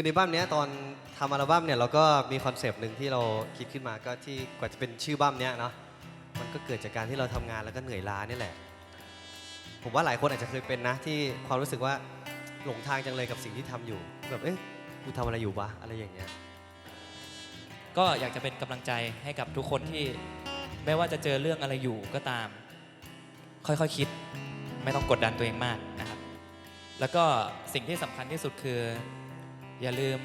คือในบั้มเนี้ยตอนทำอัลบั้มเนี่ยเราก็มีคอนเซปต์หนึ่งที่เราคิดขึ้นมาก็ที่กว่าจะเป็นชื่อบั้มเนี้ยเนาะมันก็เกิดจากการที่เราทำงานแล้วก็เหนื่อยล้านี่แหละ ผมว่าหลายคนอาจจะเคยเป็นนะที่ความรู้สึกว่าหลงทางจังเลยกับสิ่งที่ทำอยู่ แบบเอ๊ะกูทำอะไรอยู่วะอะไรอย่างเงี้ย ก็อยากจะเป็นกำลังใจให้กับทุกคนที่ไม่ว่าจะเจอเรื่องอะไรอยู่ก็ตาม ค่อยๆคคิด ไม่ต้องกดดันตัวเองมากนะครับ แล้วก็สิ่งที่สำคัญที่สุดคือ อย่าลืม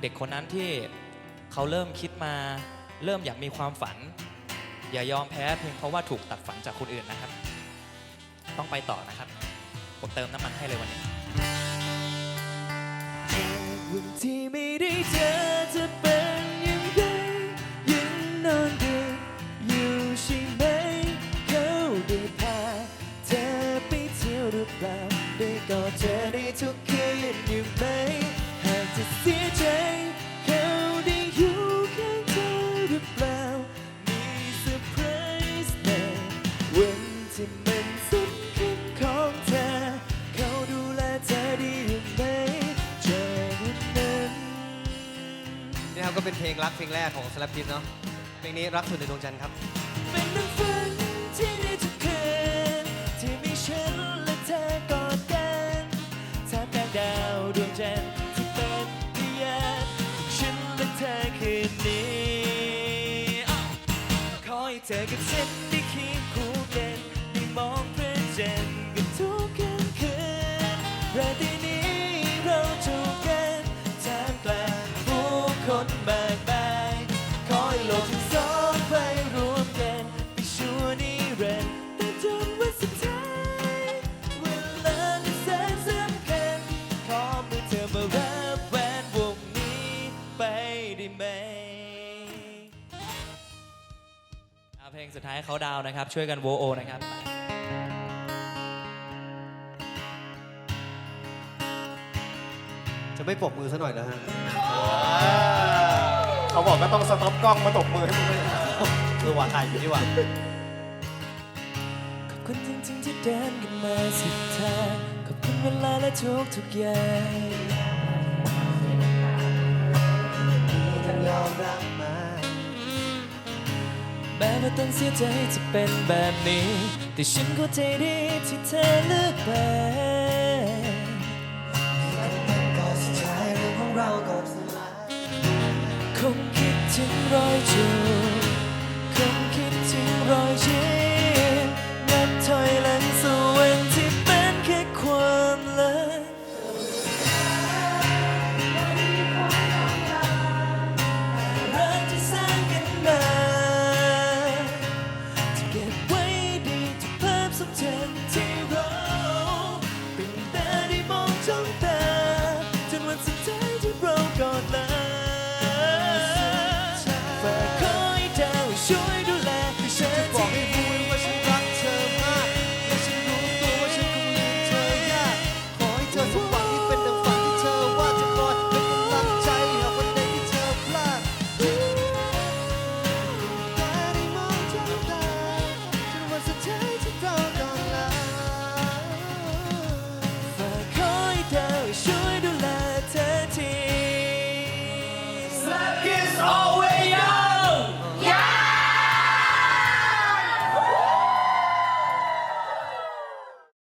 เด็กคนนั้นที่เขาเริ่มคิดมาเริ่มอยากมีความฝัน อย่ายอมแพ้เพียงเพราะว่าถูกตัดฝันจากคนอื่นนะครับ ต้องไปต่อนะครับ ผมเติมน้ำมันให้เลยวันนี้วันที่ไม่ได้เจอจะเป็นยังไงยังนอนดึกอยู่ใช่ไหมเขาได้พาเธอไปเที่ยวหรือเปล่าได้กอดเธอได้ทุกคืนอยู่ไหม จะเสียใจเขาได้อยู่ข้างเธอหรือเปล่า มีเซอร์ไพรส์ในวันที่มันสำคัญของเธอ เขาดูแลเธอดีหรือไม่จากวันนั้น นี่ครับก็เป็นเพลงรักเพลงแรกของสลับพิษเนาะ เพลงนี้รักสุดในดวงจันทร์ครับ เป็นดังฝันที่ได้ทุกคืนที่มีฉันและเธอกอดกันท่ามกลางดาวดวงจันทร์ เธอกับฉันได้เคียงคู่ เอาเพลงสุดท้ายเขาดาวน์นะครับ ช่วยกันโวโอนะครับจะไม่ปรบมือซะหน่อยนะฮะเขาบอกก็ต้องสต็อปกล้องมาตบมือให้มึงด้วยเออว่าถ่ายอยู่นี่หว่าขอบคุณจริงๆที่เดินกันมาสุดทางขอบคุณเวลาและทุกทุกๆอย่างที่ยอมรับมา แม้ว่าต้องเสียใจจะเป็นแบบนี้ แต่ฉันเข้าใจดีที่เธอเลือกไป